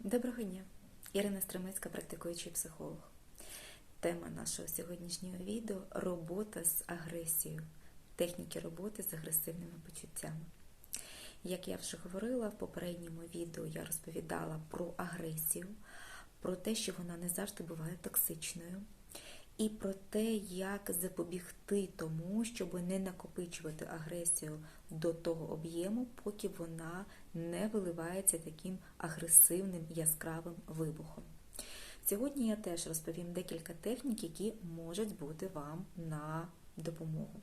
Доброго дня! Ірина Стремецька, практикуючий психолог. Тема нашого сьогоднішнього відео робота з агресією, техніки роботи з агресивними почуттями. Як я вже говорила, в попередньому відео я розповідала про агресію, про те, що вона не завжди буває токсичною, і про те, як запобігти тому, щоб не накопичувати агресію до того об'єму, поки вона не виливається таким агресивним яскравим вибухом. Сьогодні я теж розповім декілька технік, які можуть бути вам на допомогу.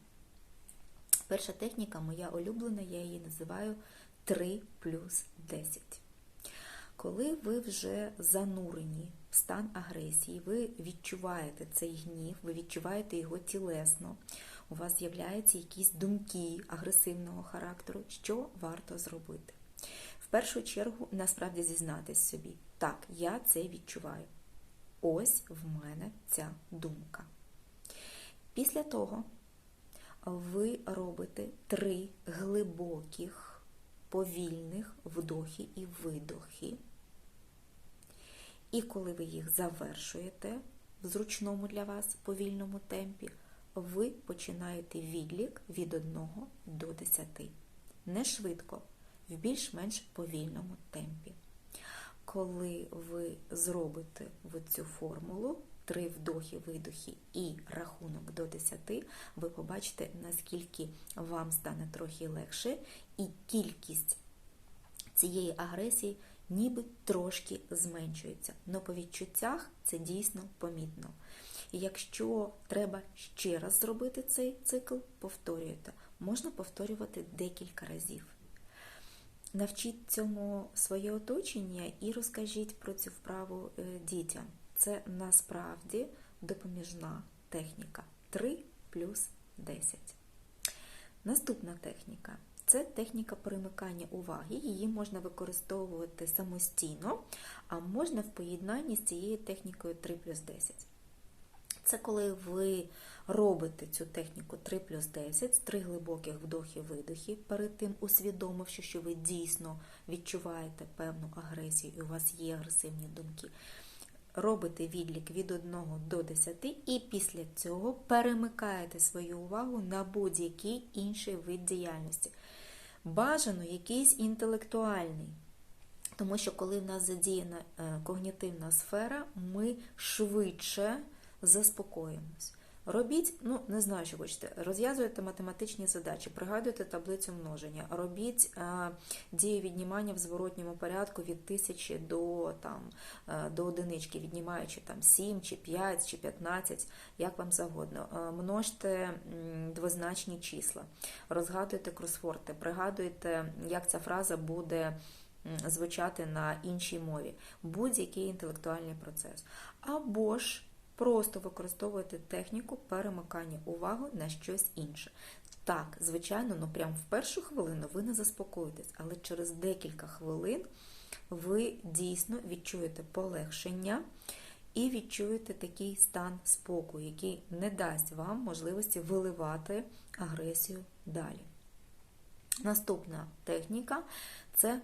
Перша техніка моя улюблена, я її називаю 3 плюс 10. Коли ви вже занурені в стан агресії, ви відчуваєте цей гнів, ви відчуваєте його тілесно, у вас з'являються якісь думки агресивного характеру, що варто зробити? В першу чергу, насправді зізнатись собі, так, я це відчуваю. Ось в мене ця думка. Після того ви робите три глибоких, повільних вдохи і видохи. І коли ви їх завершуєте в зручному для вас повільному темпі, ви починаєте відлік від 1 до 10. Не швидко, в більш-менш повільному темпі. Коли ви зробите цю формулу, три вдохи, видохи і рахунок до 10, ви побачите, наскільки вам стане трохи легше, і кількість цієї агресії ніби трошки зменшується. Но по відчуттях це дійсно помітно. Якщо треба ще раз зробити цей цикл, повторюєте. Можна повторювати декілька разів. Навчіть цьому своє оточення і розкажіть про цю вправу дітям. Це насправді допоміжна техніка 3 плюс 10. Наступна техніка це техніка перемикання уваги. Її можна використовувати самостійно, а можна в поєднанні з цією технікою 3 плюс 10. Це коли ви робите цю техніку 3 плюс 10, 3 глибоких вдохи-видохи, перед тим усвідомивши, що ви дійсно відчуваєте певну агресію і у вас є агресивні думки. Робите відлік від 1 до 10 і після цього перемикаєте свою увагу на будь-який інший вид діяльності. Бажано якийсь інтелектуальний. Тому що, коли в нас задіяна когнітивна сфера, ми швидше заспокоїмось. Робіть, ну не знаю, що хочете, розв'язуєте математичні задачі, пригадуєте таблицю множення, робіть е, дію віднімання в зворотньому порядку від тисячі до там, е, до одинички, віднімаючи там 7 чи 5 чи 15, як вам завгодно. Е, множте двозначні числа, розгадуйте кросфорти, пригадуйте, як ця фраза буде звучати на іншій мові, будь-який інтелектуальний процес. Або ж Просто використовуєте техніку перемикання уваги на щось інше. Так, звичайно, ну прямо в першу хвилину ви не заспокоїтесь, але через декілька хвилин ви дійсно відчуєте полегшення і відчуєте такий стан спокою, який не дасть вам можливості виливати агресію далі. Наступна техніка це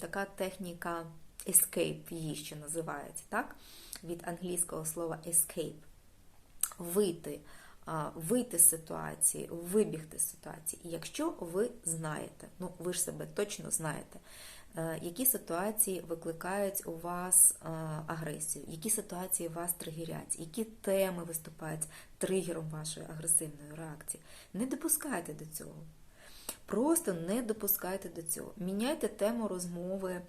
така техніка escape, її ще називається, так? від англійського слова escape. Вийти, вийти з ситуації, вибігти з ситуації. І якщо ви знаєте, ну ви ж себе точно знаєте, які ситуації викликають у вас агресію, які ситуації вас тригерять, які теми виступають тригером вашої агресивної реакції. Не допускайте до цього. Просто не допускайте до цього. Міняйте тему розмови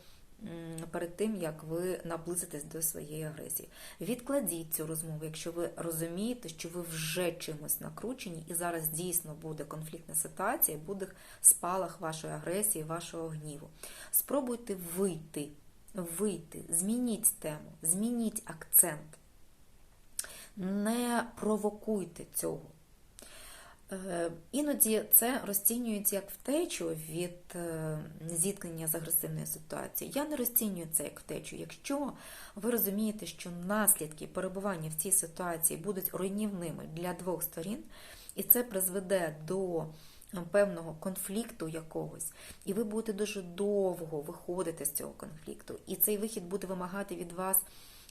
перед тим, як ви наблизитесь до своєї агресії. Відкладіть цю розмову, якщо ви розумієте, що ви вже чимось накручені, і зараз дійсно буде конфліктна ситуація, буде спалах вашої агресії, вашого гніву. Спробуйте вийти, вийти, змініть тему, змініть акцент. Не провокуйте цього. Іноді це розцінюється як втечу від зіткнення з агресивною ситуацією. Я не розцінюю це як втечу. Якщо ви розумієте, що наслідки перебування в цій ситуації будуть руйнівними для двох сторін, і це призведе до певного конфлікту якогось, і ви будете дуже довго виходити з цього конфлікту, і цей вихід буде вимагати від вас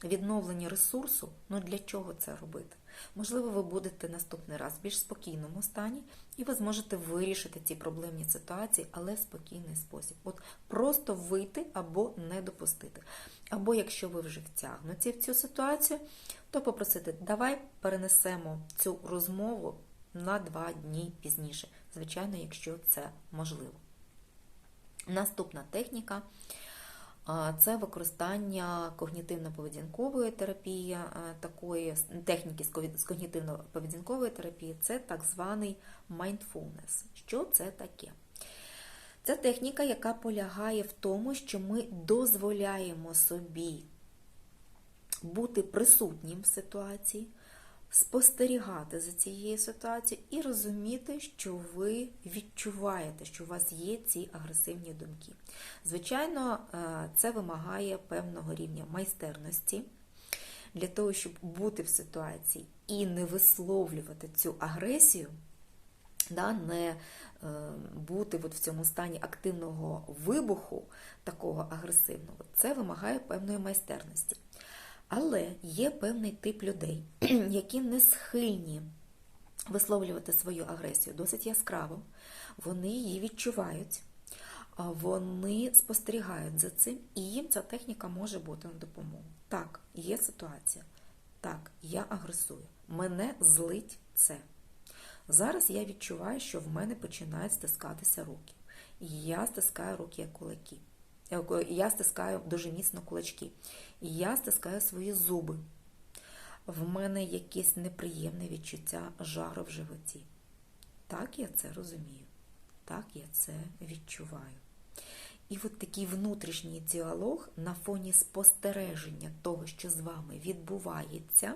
відновлення ресурсу. Ну для чого це робити? Можливо, ви будете наступний раз в більш спокійному стані, і ви зможете вирішити ці проблемні ситуації, але в спокійний спосіб. От просто вийти або не допустити. Або якщо ви вже втягнуті в цю ситуацію, то попросити, давай перенесемо цю розмову на два дні пізніше. Звичайно, якщо це можливо. Наступна техніка це використання когнітивно-поведінкової терапії, такої техніки з когнітивно-поведінкової терапії це так званий mindfulness. Що це таке? Це техніка, яка полягає в тому, що ми дозволяємо собі бути присутнім в ситуації, спостерігати за цією ситуацією і розуміти, що ви відчуваєте, що у вас є ці агресивні думки. Звичайно, е, це вимагає певного рівня майстерності. Для того, щоб бути в ситуації і не висловлювати цю агресію, да, не е, бути от в цьому стані активного вибуху, такого агресивного, це вимагає певної майстерності. Але є певний тип людей, які не схильні висловлювати свою агресію досить яскраво, вони її відчувають, вони спостерігають за цим, і їм ця техніка може бути на допомогу. Так, є ситуація. Так, я агресую. Мене злить це. Зараз я відчуваю, що в мене починають стискатися руки. Я стискаю руки як кулаки. Я стискаю дуже міцно кулачки. І я стискаю свої зуби. В мене якесь неприємне відчуття жару в животі. Так я це розумію. Так я це відчуваю. І от такий внутрішній діалог на фоні спостереження того, що з вами відбувається,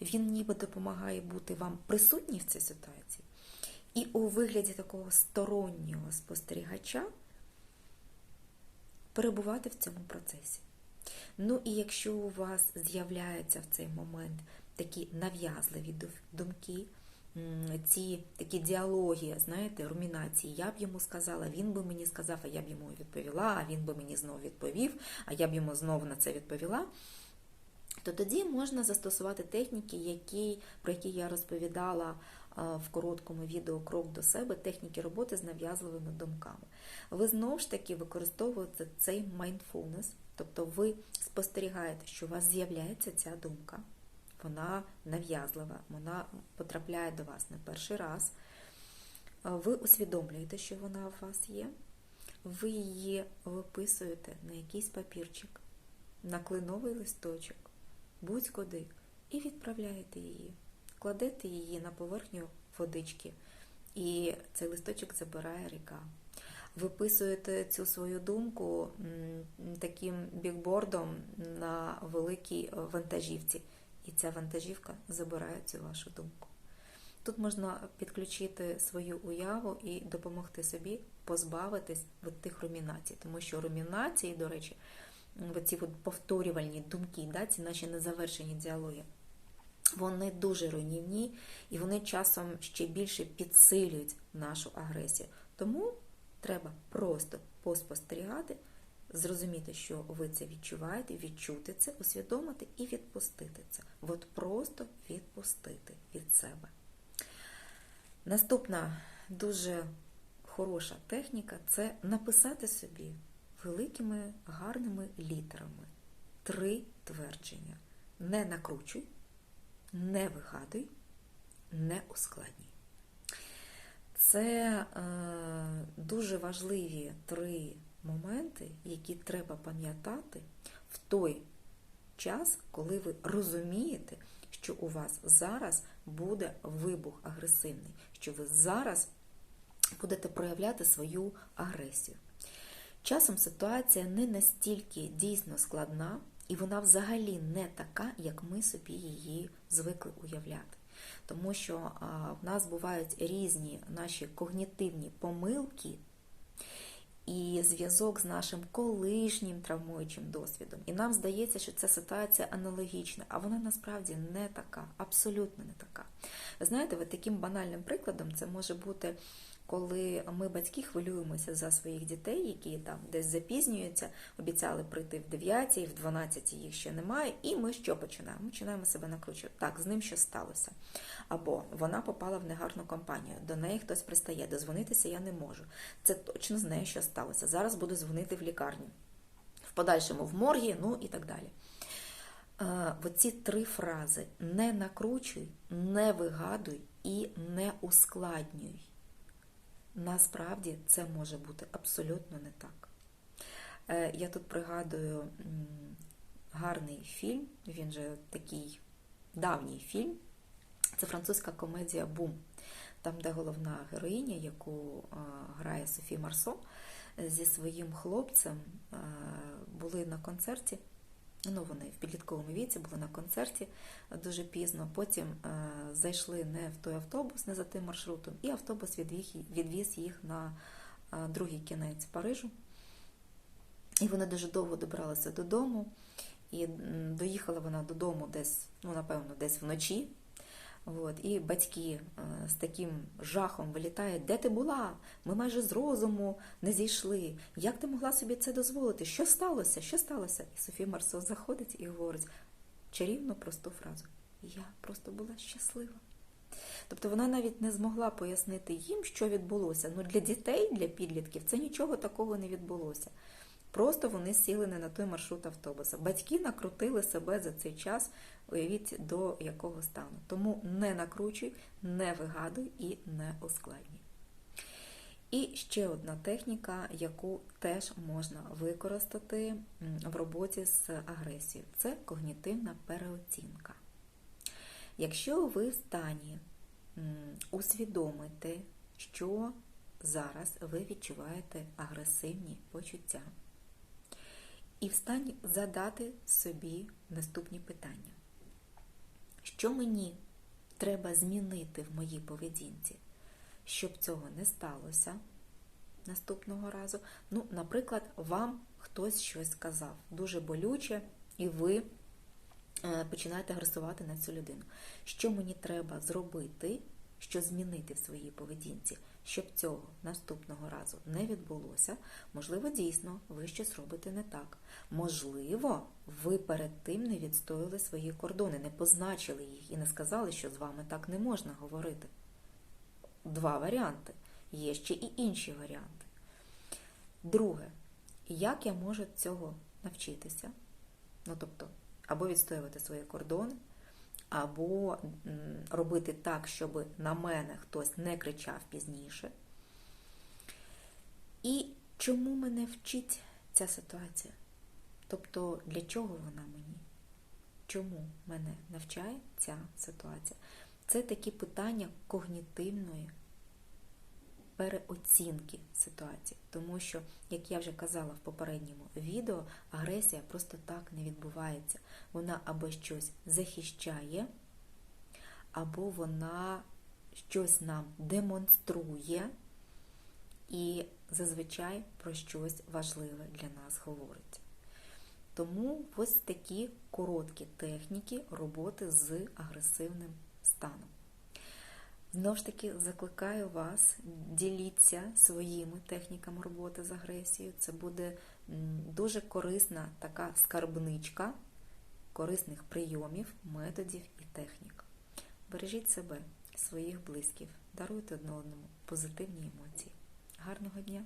він ніби допомагає бути вам присутній в цій ситуації. І у вигляді такого стороннього спостерігача перебувати в цьому процесі. Ну і якщо у вас з'являються в цей момент такі нав'язливі думки, ці такі діалоги, знаєте, румінації, я б йому сказала, він би мені сказав, а я б йому відповіла, а він би мені знову відповів, а я б йому знову на це відповіла. То тоді можна застосувати техніки, які, про які я розповідала в короткому відео Крок до себе техніки роботи з нав'язливими думками. Ви знову ж таки використовуєте цей mindfulness, тобто ви спостерігаєте, що у вас з'являється ця думка, вона нав'язлива, вона потрапляє до вас не перший раз. Ви усвідомлюєте, що вона у вас є, ви її виписуєте на якийсь папірчик, на клиновий листочок, будь-куди, і відправляєте її кладете її на поверхню водички, і цей листочок забирає ріка. Виписуєте цю свою думку таким бікбордом на великій вантажівці, і ця вантажівка забирає цю вашу думку. Тут можна підключити свою уяву і допомогти собі позбавитись від тих румінацій, тому що румінації, до речі, ці повторювальні думки, да, ці наші незавершені діалоги, вони дуже руйнівні і вони часом ще більше підсилюють нашу агресію. Тому треба просто поспостерігати, зрозуміти, що ви це відчуваєте, відчути це, усвідомити і відпустити це. От просто відпустити від себе. Наступна дуже хороша техніка це написати собі великими гарними літерами три твердження. Не накручуй не вигадуй, не ускладнюй. Це е, дуже важливі три моменти, які треба пам'ятати в той час, коли ви розумієте, що у вас зараз буде вибух агресивний, що ви зараз будете проявляти свою агресію. Часом ситуація не настільки дійсно складна, і вона взагалі не така, як ми собі її звикли уявляти. Тому що в нас бувають різні наші когнітивні помилки, і зв'язок з нашим колишнім травмуючим досвідом. І нам здається, що ця ситуація аналогічна, а вона насправді не така, абсолютно не така. Знаєте, от таким банальним прикладом це може бути. Коли ми, батьки, хвилюємося за своїх дітей, які там десь запізнюються, обіцяли прийти в 9, в 12 їх ще немає, і ми що починаємо? Починаємо себе накручувати. Так, з ним що сталося. Або вона попала в негарну компанію, до неї хтось пристає, дозвонитися я не можу. Це точно з нею що сталося. Зараз буду дзвонити в лікарню, в подальшому в моргі, ну і так далі. Оці три фрази: не накручуй, не вигадуй і не ускладнюй. Насправді це може бути абсолютно не так. Е, я тут пригадую гарний фільм, він же такий давній фільм. Це французька комедія Бум, там, де головна героїня, яку грає Софі Марсо, зі своїм хлопцем були на концерті. Ну, вони в підлітковому віці були на концерті дуже пізно. Потім е, зайшли не в той автобус, не за тим маршрутом, і автобус відвіз, відвіз їх на е, другий кінець Парижу. І вони дуже довго добралися додому. І доїхала вона додому десь, ну, напевно, десь вночі. От, І батьки з таким жахом вилітають, де ти була? Ми майже з розуму не зійшли. Як ти могла собі це дозволити? Що сталося? Що сталося? І Софія Марсо заходить і говорить чарівну просту фразу: Я просто була щаслива. Тобто вона навіть не змогла пояснити їм, що відбулося. Ну для дітей, для підлітків, це нічого такого не відбулося. Просто вони сіли не на той маршрут автобуса. Батьки накрутили себе за цей час, уявіть, до якого стану. Тому не накручуй, не вигадуй і не ускладнюй. І ще одна техніка, яку теж можна використати в роботі з агресією це когнітивна переоцінка. Якщо ви в стані усвідомити, що зараз ви відчуваєте агресивні почуття, і в стані задати собі наступні питання. Що мені треба змінити в моїй поведінці, щоб цього не сталося наступного разу? Ну, наприклад, вам хтось щось сказав, дуже болюче, і ви е, починаєте агресувати на цю людину. Що мені треба зробити, що змінити в своїй поведінці, щоб цього наступного разу не відбулося, можливо, дійсно, ви щось робите не так. Можливо, ви перед тим не відстояли свої кордони, не позначили їх і не сказали, що з вами так не можна говорити. Два варіанти. Є ще і інші варіанти. Друге, як я можу цього навчитися? Ну, тобто, або відстоювати свої кордони, або робити так, щоб на мене хтось не кричав пізніше. І чому мене вчить ця ситуація? Тобто, для чого вона мені? Чому мене навчає ця ситуація? Це такі питання когнітивної переоцінки ситуації. Тому що, як я вже казала в попередньому відео, агресія просто так не відбувається. Вона або щось захищає, або вона щось нам демонструє і зазвичай про щось важливе для нас говорить. Тому ось такі короткі техніки роботи з агресивним станом. Знову ж таки, закликаю вас, діліться своїми техніками роботи з агресією. Це буде дуже корисна така скарбничка корисних прийомів, методів і технік. Бережіть себе, своїх близьких, даруйте одне одному позитивні емоції. Гарного дня!